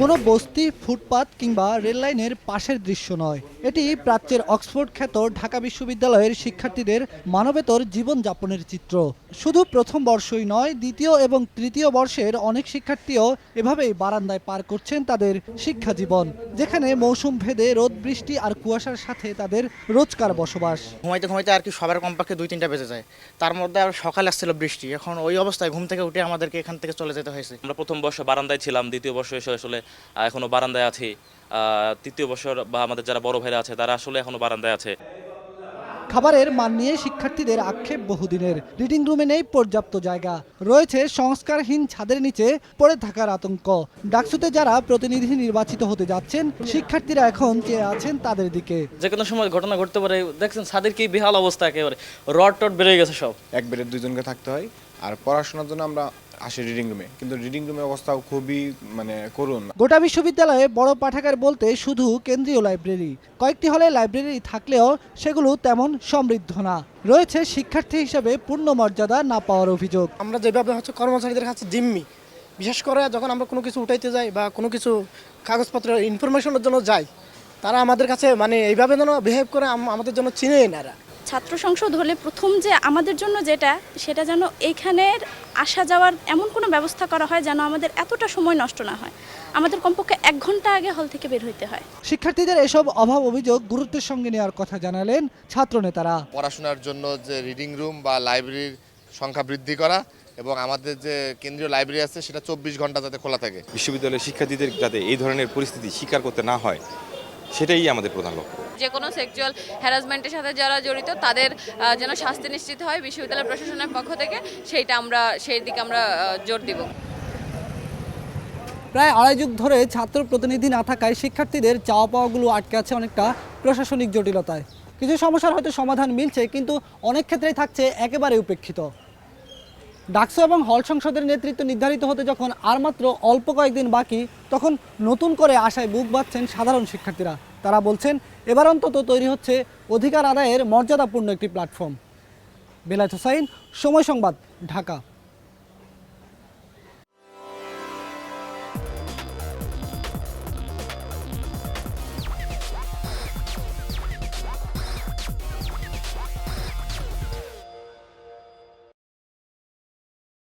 কোনো বস্তি ফুটপাত কিংবা রেললাইনের পাশের দৃশ্য নয়। এটি প্রাচ্যের অক্সফোর্ড খ্যাত ঢাকা বিশ্ববিদ্যালয়ের শিক্ষার্থীদের মানবেতর জীবনযাপনের চিত্র। শুধু প্রথম বর্ষই নয় দ্বিতীয় এবং তৃতীয় বর্ষের অনেক শিক্ষার্থীও এভাবেই বারান্দায় পার করছেন তাদের শিক্ষা জীবন যেখানে মৌসুম ভেদে রোদ বৃষ্টি আর কুয়াশার সাথে তাদের রোজকার বসবাস। ঘুমাইতে ঘুমাইতে আর কি সবার কমপক্ষে দুই তিনটা বেজে যায়। তার মধ্যে আর সকালে আসছিল বৃষ্টি। এখন ওই অবস্থায় ঘুম থেকে উঠে আমাদেরকে এখান থেকে চলে যেতে হয়েছে। আমরা প্রথম বর্ষ বারান্দায় ছিলাম দ্বিতীয় বর্ষ এসে আসলে আহ, এখনও বারান্দায় আছি। তৃতীয় বছর বা আমাদের যারা বড় ভাইরা আছে তারা আসলে এখনও বারান্দায় আছে। খাবারের মান নিয়ে শিক্ষার্থীদের আক্ষেপ বহুদিনের। রিডিং রুমে নেই পর্যাপ্ত জায়গা। রয়েছে সংস্কারহীন ছাদের নিচে পড়ে থাকার আতঙ্ক। ডাকসুতে যারা প্রতিনিধি নির্বাচিত হতে যাচ্ছেন শিক্ষার্থীরা এখন চেয়ে আছেন তাদের দিকে। যে কোনো সময় ঘটনা ঘটতে পারে দেখছেন ছাদের কি বেহাল অবস্থা একেবারে। রড টড বেড়ে গেছে সব। এক বেডের দুজনকে থাকতে হয় আর পড়াশোনার জন্য আমরা আসি রিডিং রুমে কিন্তু রিডিং রুমের অবস্থাও খুবই মানে করুণ। গোটা বিশ্ববিদ্যালয়ে বড় পাঠাগার বলতে শুধু কেন্দ্রীয় লাইব্রেরি। কয়েকটি হলে লাইব্রেরি থাকলেও সেগুলো তেমন সমৃদ্ধ না। রয়েছে শিক্ষার্থী হিসেবে পূর্ণ মর্যাদা না পাওয়ার অভিযোগ। আমরা যেভাবে হচ্ছে কর্মচারীদের কাছে জিম্মি বিশেষ করে যখন আমরা কোনো কিছু উঠাইতে যাই বা কোনো কিছু কাগজপত্র ইনফরমেশনের জন্য যাই তারা আমাদের কাছে মানে এইভাবে যেন বিহেভ করে আমাদের জন্য চিনেই না এরা। ছাত্র সংসদ হলে প্রথম যে আমাদের জন্য যেটা সেটা যেন এখানের আসা যাওয়ার এমন কোনো ব্যবস্থা করা হয় যেন আমাদের এতটা সময় নষ্ট না হয়। আমাদের কমপক্ষে এক ঘণ্টা আগে হল থেকে বের হইতে হয়। শিক্ষার্থীদের এসব অভাব অভিযোগ গুরুত্বের সঙ্গে নেওয়ার কথা জানালেন ছাত্রনেতারা। পড়াশোনার জন্য যে রিডিং রুম বা লাইব্রেরির সংখ্যা বৃদ্ধি করা এবং আমাদের যে কেন্দ্রীয় লাইব্রেরি আছে সেটা চব্বিশ ঘণ্টা যাতে খোলা থাকে। বিশ্ববিদ্যালয়ের শিক্ষার্থীদের যাতে এই ধরনের পরিস্থিতি স্বীকার করতে না হয় সেটাই আমাদের প্রধান লক্ষ্য। যে কোনো সেক্সুয়াল হ্যারাসমেন্টের সাথে যারা জড়িত, তাদের যেন শাস্তি নিশ্চিত হয় বিশ্ববিদ্যালয় প্রশাসনের পক্ষ থেকে, সেইটা আমরা, সেই দিকে আমরা জোর দিব। প্রায় আড়াই যুগ ধরে ছাত্র প্রতিনিধি না থাকায় শিক্ষার্থীদের চাওয়া পাওয়াগুলো আটকে আছে অনেকটা প্রশাসনিক জটিলতায়। কিছু সমস্যার হয়তো সমাধান মিলছে, কিন্তু অনেক ক্ষেত্রেই থাকছে একেবারে উপেক্ষিত। ডাকসু এবং হল সংসদের নেতৃত্ব নির্ধারিত হতে যখন আর মাত্র অল্প কয়েকদিন বাকি, তখন নতুন করে আশায় বুক বাঁধছেন সাধারণ শিক্ষার্থীরা। তারা বলছেন, এবার অন্তত তৈরি হচ্ছে অধিকার আদায়ের মর্যাদাপূর্ণ একটি প্ল্যাটফর্ম। বেলায়েত হোসাইন, সময় সংবাদ, ঢাকা।